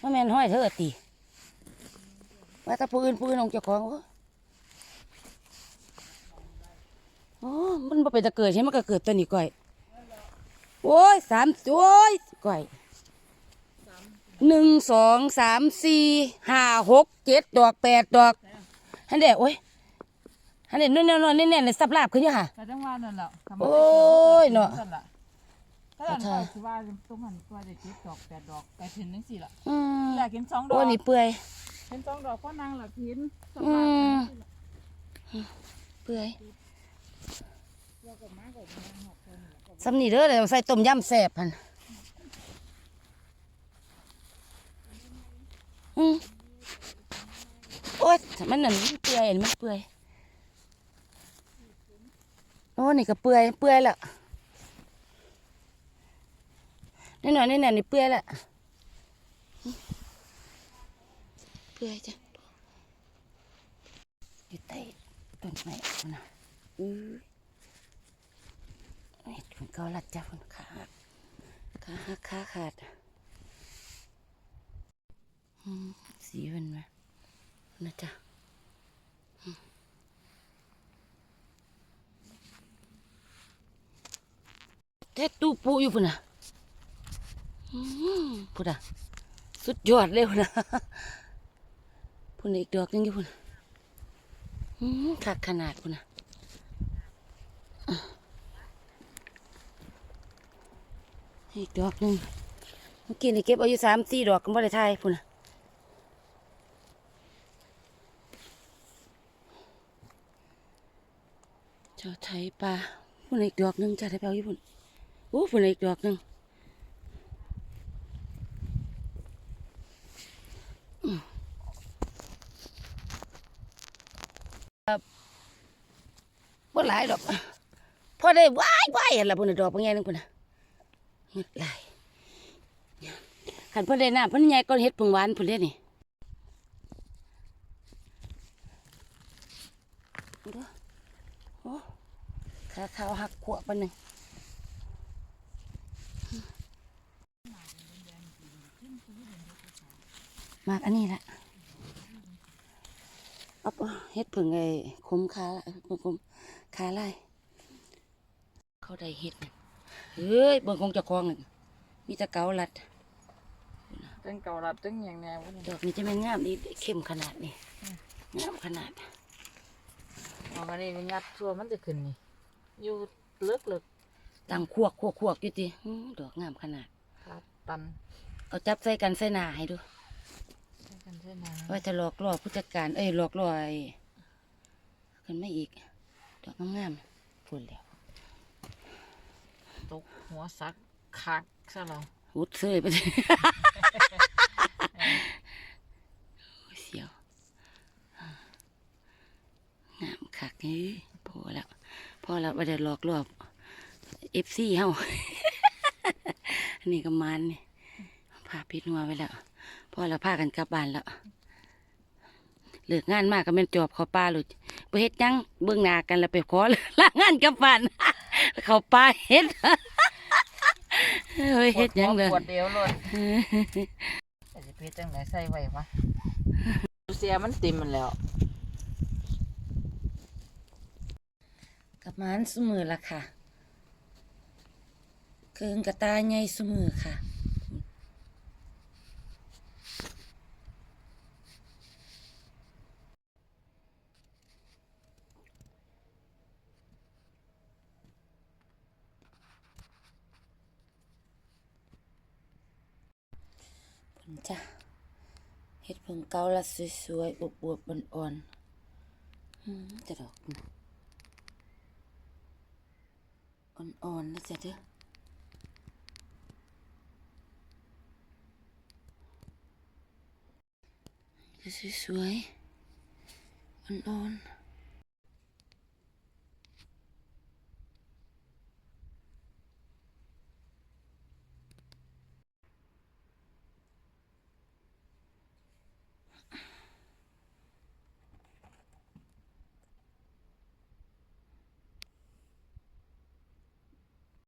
ว่าแม่นห้อยเธอตีว่าถ้าผู้อื่นผู้อื่นของเจ้าของโอ้โอ้มันบ่เป็นตะเกิดใช่ไหมนก็เกิดตัวนี้ก่อย โอ้ยสามโอ้ยก่อยหนึ่งสองสามสี่ห้าหกเจ็ดดอกแปดดอกฮันเดโอ้ยฮันเดนนนนแน่นๆเลยสับลาบขึ้นอยู่ค่ะแต่จังหวะนั่นแหละทำไมโอ้ยเนาะนั่นล่ะ ถ้าขอเราโทษคือว่าตรงนั้นว่าจะเก็บดอกแปดดอกไปถึงนั่นสิล่ะอืมอยากเห็นสองดอโอ้กยนี่เปื่อย เห็นสองดอกเพราะนางหลักหินสอืภาพมสิล่ะเปื่อยเราก็มาก็มาหอกคนแล้วก็สำนีเด้อเดี๋ยวใส่ต้มยำแซ่บพันอืมโอ๊ยมันนั่นมันเปื่อยอันนี้มันเปื่อยโอ้นี่ก็เปื่อยเปื่อยละ นี่หน่อยนี่หน่อยนี่เปื่อยละเปื่อยจ้ะอยู่ใต้ต้นไม้พุ่นนะอื้อนี่ถุงเกาลัดจ้าคนขาหักขาหักขาขาดอืมสีมันไหมนะจ๊ะอืมแท้ตู้ปูอยู่พุ่นน่ะอืม พุ่นน่ะ สุดยอดเลยพุ่นะพุ่นอีกดอกหนึงอยู่พุ่นขาดขนาดพุ่นน่ะอีกดอกหนึ่งเมื่อกี้นี่เก็บเอาอยู่สามสี่ดอกก็ไม่ได้ทายพุ่นน่ะเจ้าไทยปลาพุ่นอีกดอกหนึ่งจ้าไทยปลาอยู่พุ่นโอ้พุ่นอีกดอกหนึ่งอืมครับ บ่หลายดอกพอได้ว้ายว้ายอะไรพุ่นน่ะดอกบางอย่างนึงพุ่นน่ะเงึดหลายขันเพิ่นได้น้ำพิ่นใหญ่ก้อนเฮ็ดผงหวานพิ่นเด้นี่ดูโอ้ขาขาวหักขวบปหนึงมากอันนี้ละ เอาปะเฮ็ดผึ่งไอ้คมขาละคมคมขาลายเขาได้เฮ็ดน่ะเฮ้ยเบิ่งของเจ้าของนั่นมีแต่เกาลัดจังเก่ารับจังอย่างแนวนี่ดอกนี้จะเป็นงามดีเข้มขนาดนี้งามขนาดเอาอันนี้งัดชัวมันจะขึ้นนี่อยู่เลิกเลิกตังควักควักควักอยู่ติอื้อดอกงามขนาดครับตันเอาจับใส่กันใส่หน้าให้ดูใช้ กันใช่ไหมว่าจะหลอกล่อผู้จัดการ เอ้ยหลอกล่อไอ้ขึ้นไม่อีกดอกงามๆพูดแล้วตกหัวซักคักซะแล้วหุดเสยไปเลยโอ้ยเสียวงามคักนี่พอแล้วพอแล้วว่าจะหลอกล่อเอฟซีเฮาอันนี้ก็มันนี่พาพิดหัวไว้แล้ว พอเราพากันกลับบ้านแล้วเลิกงานมากก็แม่นจอบเขาป้าหลุดไปเฮ็ดหยังเบื้องหน้ากันแล้วไปขอลางานกลับบ้านเขาป้าเฮ็ดเฮ้ยเฮ็ดหยังเลยปวดเดียวเลยแต่จะเพชรจังไหนใส่ไว้วะเสียมันติมมันแล้วกลับมาอันสมือละค่ะเคืองกระตายใหญ่สมือค่ะ จ้ะเห็ดผงเกาละสวยๆอวบๆอ่อนๆอืมจะดอกนอ่อนๆนะจ๊ะเด้อสวยๆอ่อนๆ